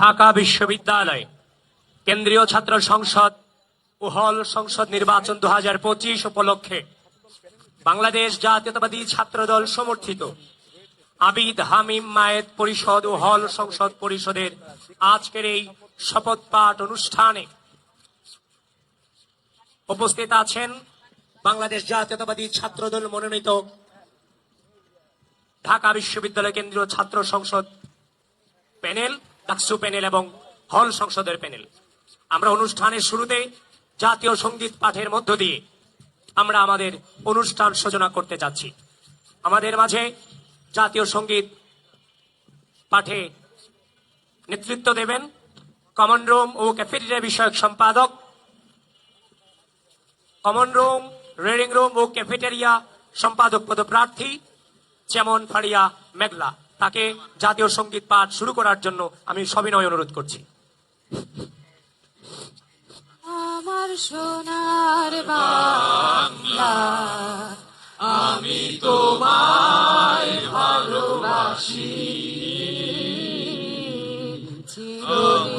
ঢাকা বিশ্ববিদ্যালয়। কেন্দ্রীয় ছাত্র সংসদ ও হল সংসদ নির্বাচন দু হাজার পঁচিশ উপলক্ষে বাংলাদেশ জাতীয়তাবাদী ছাত্রদল সমর্থিত। আবিদ হামিম মায়েদ পরিষদ ও হল সংসদ পরিষদের আজকের এই শপথ পাঠ অনুষ্ঠানে উপস্থিত আছেন বাংলাদেশ জাতীয়তাবাদী ছাত্রদল মনোনীত ঢাকা বিশ্ববিদ্যালয় কেন্দ্রীয় ছাত্র সংসদ প্যানেল ডাকসু প্যানেল এবং হল সংসদের প্যানেল। আমরা অনুষ্ঠানের শুরুতে জাতীয় সংগীত পাঠের মধ্য দিয়ে আমরা আমাদের অনুষ্ঠান সূচনা করতে যাচ্ছি। আমাদের মাঝে জাতীয় সংগীত পাঠে নেতৃত্ব দেবেন কমন রুম ও ক্যাফেটেরিয়া বিষয়ক সম্পাদক, কমন রুম, রিডিং রুম ও ক্যাফেটেরিয়া সম্পাদক পদপ্রার্থী যেমন ফাড়িয়া মেঘলা। তাকে জাতীয় সংগীত পাঠ শুরু করার জন্য আমি সবিনয় অনুরোধ করছি। আমার সোনার বাংলা, আমি তোমায় ভালোবাসি। চিরদিন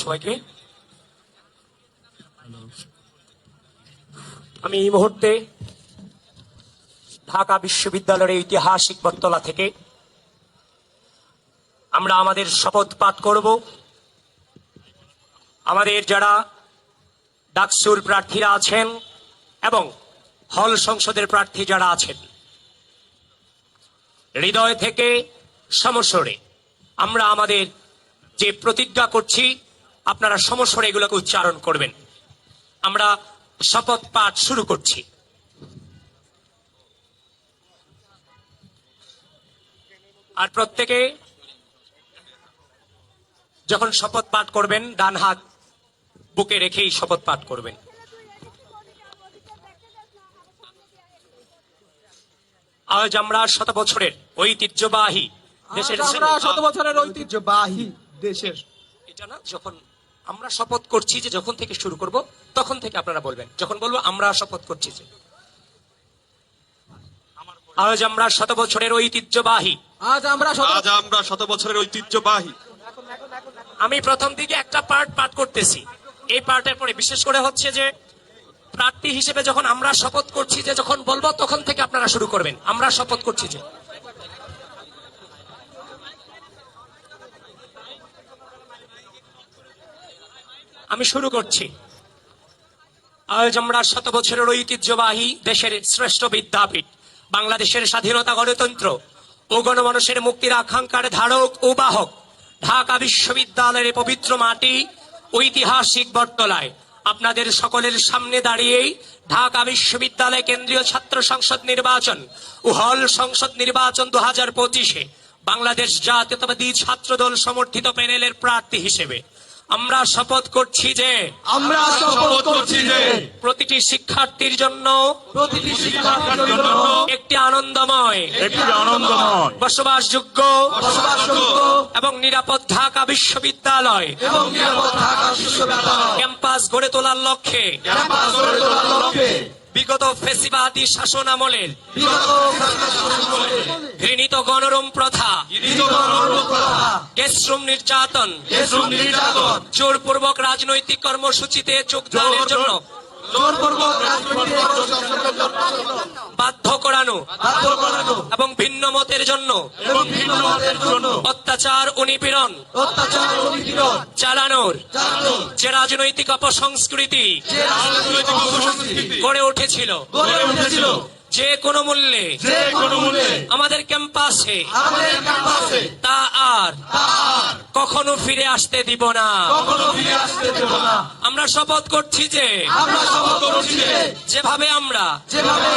সবাইকে আমি এই মুহূর্তে ঢাকা বিশ্ববিদ্যালয়ের ঐতিহাসিক বটতলা থেকে আমরা আমাদের শপথ পাঠ করব। আমাদের যারা ডাকসুর প্রার্থীরা আছেন এবং হল সংসদের প্রার্থী যারা আছেন, হৃদয় থেকে সমস্বরে আমরা আমাদের যে প্রতিজ্ঞা করছি আপনারা সমস্বরে এগুলোকে উচ্চারণ করবেন। আমরা শপথ পাঠ শুরু করছি। আর প্রত্যেকে যখন শপথ পাঠ করবেন ডান হাত বুকে রেখেই শপথ পাঠ করবেন। আজ আমরা শত বছরের ঐতিহ্যবাহী দেশের শত বছরের ঐতিহ্যবাহী দেশের এটা না যখন আমরা শপথ করছি যে যখন থেকে শুরু করব তখন থেকে আপনারা বলবেন। যখন বলব আমরা শপথ করছি যে। আজ আমরা শত বছরের ঐতিহ্যবাহী। আজ আমরা আজ আমরা শত বছরের ঐতিহ্যবাহী। আমি প্রথম দিকে একটা পার্ট পাঠ করতেছি। এই পার্টের পরে বিশেষ করে হচ্ছে যে প্রার্থী হিসেবে যখন আমরা শপথ করছি যে যখন বলব তখন থেকে আপনারা শুরু করবেন। আমরা শপথ করছি যে। আমি শুরু করছি। আজ আমরা শত বছরের ঐতিহ্যবাহী দেশের শ্রেষ্ঠ বিদ্যাপীঠ, বাংলাদেশের স্বাধীনতা গণতন্ত্র ও গণমানুষের মুক্তির আকাঙ্ক্ষার ধারক ও বাহক, ঢাকা বিশ্ববিদ্যালয়ের পবিত্র মাটি ঐতিহাসিক বটতলায়। আপনাদের সকলের সামনে দাঁড়িয়েই ঢাকা বিশ্ববিদ্যালয় কেন্দ্রীয় ছাত্র সংসদ নির্বাচন ও হল সংসদ নির্বাচন দু হাজার পঁচিশে বাংলাদেশ জাতীয়তাবাদী ছাত্রদল সমর্থিত প্যানেলের প্রার্থী হিসেবে আমরা শপথ করছি যে আমরা শপথ করছি যে প্রতিটি শিক্ষার্থীর জন্য প্রতিটি শিক্ষার্থীর জন্য একটি আনন্দময় একটি আনন্দময় বসবাসযোগ্য বসবাসযোগ্য এবং নিরাপদ ঢাকা বিশ্ববিদ্যালয় এবং নিরাপদ ঢাকা বিশ্ববিদ্যালয় ক্যাম্পাস গড়ে তোলার লক্ষ্যে। ক্যাম্পাস গড়ে তোলার লক্ষ্যে। বিগত ফেসিবাদী শাসন আমলের ঘৃণিত গণরম প্রথা কেশ্রম নির্যাতন জোরপূর্বক রাজনৈতিক কর্মসূচিতে যোগদানের জন্য জোরপূর্বক রাজনৈতিক বাধ্য করানো বাধ্য করানো। এবং ভিন্ন মতের জন্য। এবং ভিন্ন মতের জন্য। অত্যাচার ও নিপীড়ন অত্যাচার ও নিপীড়ন। চালানোর। যে রাজনৈতিক অপসংস্কৃতি যে রাজনৈতিক অপসংস্কৃতি। গড়ে উঠেছিল। গড়ে উঠেছিল। যে কোনো মূল্যে। যে কোনো মূল্যে। আমাদের ক্যাম্পাসে। আমাদের ক্যাম্পাসে। তা আর কখনো ফিরে আসতে দিব না। কখনো ফিরে আসতে দেব না। আমরা শপথ করছি যে আমরা শপথ করছি যে যেভাবে আমরা যেভাবে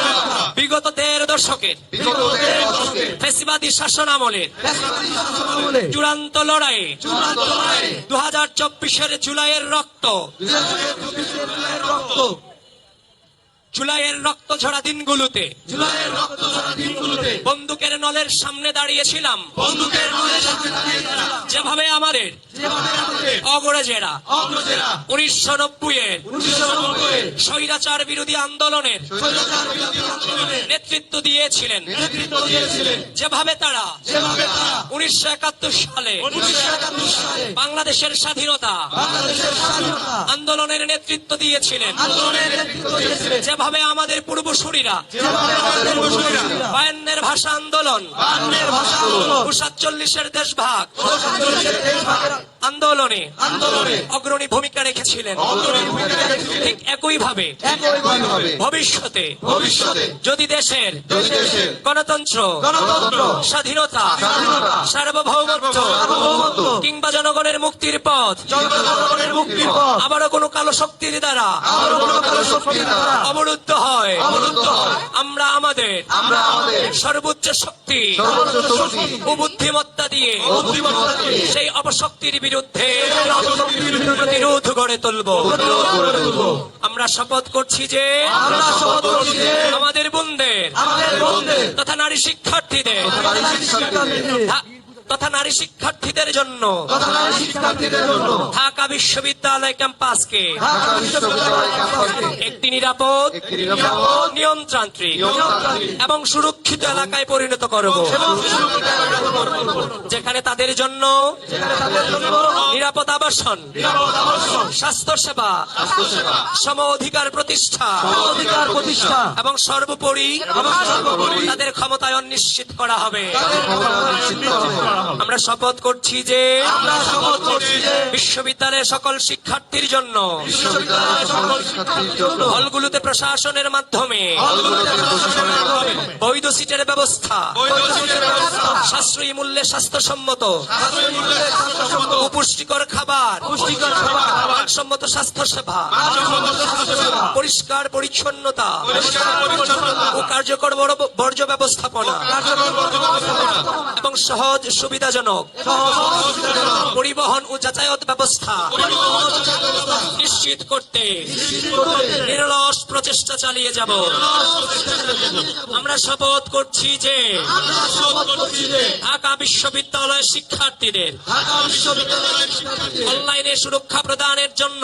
বিগত দেড় দশকের বিগত দেড় দশকে ফেসিবাদী শাসন আমলের চূড়ান্ত লড়াইয়ে চূড়ান্ত লড়াইয়ে দু হাজার চব্বিশের জুলাইয়ের রক্ত জুলাইয়ের রক্ত জুলাইয়ের রক্ত ঝরা দিনগুলোতে জুলাইয়ের রক্ত ঝরা দিনগুলোতে বন্দুকের নলের সামনে দাঁড়িয়েছিলাম। বন্দুকের নলের সামনে দাঁড়িয়ে তারা যেভাবে আমাদের যেভাবে আমাদের অগ্রজেরা অগ্রজেরা উনিশশো নব্বই এর স্বৈরাচার বিরোধী আন্দোলনের স্বৈরাচার বিরোধী আন্দোলনে নেতৃত্ব দিয়েছিলেন। নেতৃত্ব দিয়েছিলেন। যেভাবে তারা যেভাবে তারা উনিশশো একাত্তর সালে উনিশশো একাত্তর সালে বাংলাদেশের স্বাধীনতা বাংলাদেশের স্বাধীনতা আন্দোলনের নেতৃত্ব দিয়েছিলেন। আন্দোলনের নেতৃত্ব দিয়েছিলেন। যেভাবে আমাদের পূর্বসূরীরা বায়ান্নের ভাষা আন্দোলন বাংলার ভাষা আন্দোলন। আন্দোলনে আন্দোলনে অগ্রণী ভূমিকা রেখেছিলেন। ঠিক একই ভাবে ভবিষ্যতে ভবিষ্যতে যদি দেশের গণতন্ত্র স্বাধীনতা সার্বভৌমত্ব কিংবা জনগণের মুক্তির পথ আবারও কোনো কালো শক্তির দ্বারা অবরুদ্ধ হয়। আমরা আমাদের সর্বোচ্চ শক্তি ও বুদ্ধিমত্তা দিয়ে সেই অপশক্তির বিরুদ্ধে প্রতিরোধ গড়ে তুলব। আমরা শপথ করছি যে আমরা শপথ করছি যে আমাদের বোনদের তথা নারী শিক্ষার্থীদের তথা নারী শিক্ষার্থীদের জন্য। ঢাকা বিশ্ববিদ্যালয় ক্যাম্পাসকে। একটি নিরাপদ নিয়মতান্ত্রিক এবং সুরক্ষিত এলাকায় পরিণত করব। যেখানে তাদের জন্য নিরাপদ আবাসন স্বাস্থ্য সেবা সম অধিকার প্রতিষ্ঠা অধিকার প্রতিষ্ঠা এবং সর্বোপরি এবং সর্বোপরি তাদের ক্ষমতায়ন নিশ্চিত করা হবে। আমরা শপথ করছি যে আমরা শপথ করছি যে বিশ্ববিদ্যালয়ের সকল শিক্ষার্থীর জন্য বিশ্ববিদ্যালয়ের সকল শিক্ষার্থীর জন্য হলগুলোতে প্রশাসনের মাধ্যমে হলগুলোতে প্রশাসনের মাধ্যমে বৈধ সিটের ব্যবস্থা সাশ্রয়ী মূল্যে স্বাস্থ্যসম্মত সাশ্রয়ী মূল্যে স্বাস্থ্যসম্মত, পুষ্টিকর খাবার পুষ্টিকর খাবার, মানসম্মত স্বাস্থ্য সেবা মানসম্মত পরিষ্কার পরিচ্ছন্নতা পরিষ্কার পরিচ্ছন্নতা, ও কার্যকর বর্জ্য ব্যবস্থাপনা, এবং সহজ সুবিধাজনক। পরিবহন ও যাতায়াত ব্যবস্থা। নিশ্চিত করতে। নিরলস প্রচেষ্টা চালিয়ে যাব। আমরা শপথ করছি যে ঢাকা বিশ্ববিদ্যালয়ের শিক্ষার্থীদের অনলাইনে সুরক্ষা প্রদানের জন্য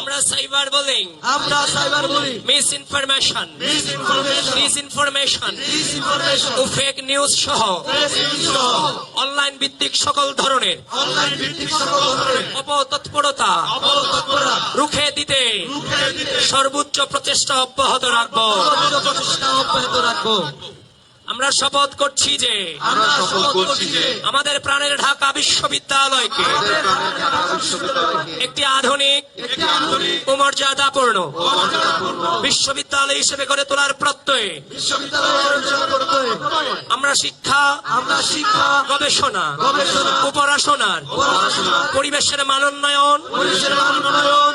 আমরা সাইবার বোলিং আমরা সাইবার বলি misinformation. Disinformation disinformation ও ফেক নিউজ সহ সহ অনলাইন ভিত্তিক সকল ধরনের। অপতৎপরতা। অপতৎপরা রুখে দিতে। রুখে দিতে। সর্বোচ্চ প্রচেষ্টা অব্যাহত রাখব। আমরা শপথ করছি যে আমরা শপথ করছি যে আমাদের প্রাণের ঢাকা বিশ্ববিদ্যালয়কে একটি আধুনিক ও মর্যাদাপূর্ণ বিশ্ববিদ্যালয় হিসেবে গড়ে তোলার প্রত্যয়ে। আমরা শিক্ষা আমরা শিক্ষা গবেষণা গবেষণা পড়াশোনা পরিবেশের মানোন্নয়ন পরিবেশের উন্নয়ন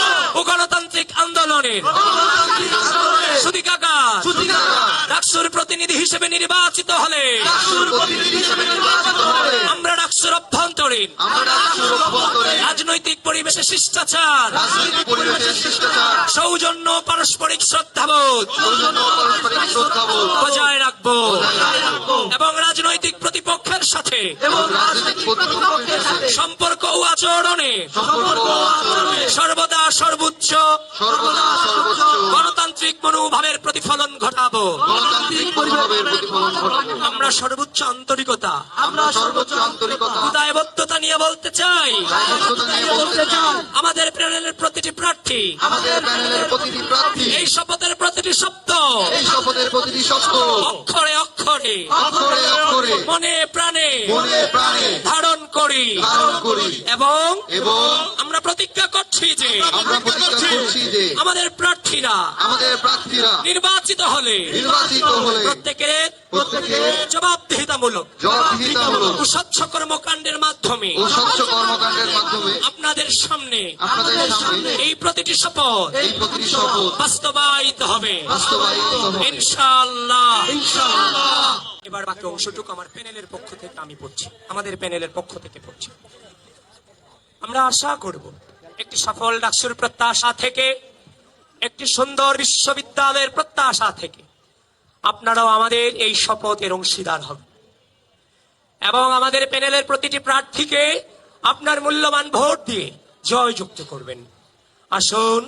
ও গণতান্ত্রিক আন্দোলনের ডাকসুর প্রতিনিধি হিসেবে নির্বাচিত হলে। আমরা ডাকসুর অভ্যন্তরীণ। রাজনৈতিক পরিবেশে শিষ্টাচার। রাজনৈতিক পরিবেশের শিষ্টাচার। সৌজন্য পারস্পরিক শ্রদ্ধাবোধ। বজায় রাখব। এবং রাজনৈতিক রাজনৈতিক প্রতিপক্ষের সাথে। সম্পর্ক ও আচরণে। সর্বদা সর্বোচ্চ। গণতান্ত্রিক মনোভাবের প্রতিফলন ঘটাবো। আমরা সর্বোচ্চ আন্তরিকতা। দায়বদ্ধতা নিয়ে বলতে চাই। আমাদের প্যানেলের প্রতিটি প্রার্থী। এই শপথের প্রতিটি শব্দ। এই শপথের প্রতিটি শব্দ। অক্ষরে অক্ষরে। অক্ষরে অক্ষরে। মনে প্রাণে। মনে প্রাণে। ধারণ করি। ধারণ করি। এবং এবং আমরা প্রতিজ্ঞা করছি যে আমরা প্রতিজ্ঞা করছি যে আমাদের প্রার্থীরা আমাদের প্রার্থীরা নির্বাচিত হলে নির্বাচিত হলে প্রত্যেকের প্রত্যেকে জবাবদিহিতামূলক জবাবদিহিতামূলক ও স্বচ্ছ কর্মকাণ্ডের মাধ্যমে ও স্বচ্ছ কর্মকাণ্ডের মাধ্যমে আপনাদের সামনে আপনাদের সামনে এই প্রতিটি শপথ এই প্রতিটি শপথ বাস্তবায়িত হবে। ইনশাআল্লাহ। এবার বাকি অংশটুকু আমার প্যানেলের পক্ষ থেকে আমি পড়ছি। আমাদের প্যানেলের পক্ষ থেকে পড়ছি। আমরা আশা করব একটি সফল প্রত্যাশা থেকে, একটি সুন্দর বিশ্ববিদ্যালয়ের প্রত্যাশা থেকে আপনারাও আমাদের এই শপথের অংশীদার হবে এবং আমাদের প্যানেলের প্রতিটি প্রার্থীকে আপনার মূল্যবান ভোট দিয়ে জয়যুক্ত করবেন। আসুন,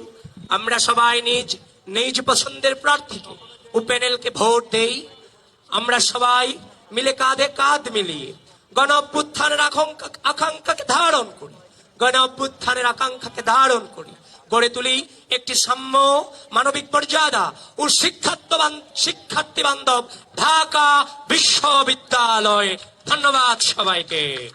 আমরা সবাই নিজ নিজ পছন্দের প্রার্থীকে ও প্যানেলকে ভোট দেই। আমরা সবাই মিলে কাঁধে কাঁধ মিলিয়ে গণ অভ্যুত্থানের আকাঙ্ক্ষা- আকাঙ্ক্ষাকে ধারণ করি। গণ অভ্যুত্থানের আকাঙ্ক্ষাকে ধারণ করি। গড়ে তুলি একটি সাম্য মানবিক মর্যাদা ও শিক্ষার্থী শিক্ষার্থী বান্ধব ঢাকা বিশ্ববিদ্যালয়। ধন্যবাদ সবাইকে।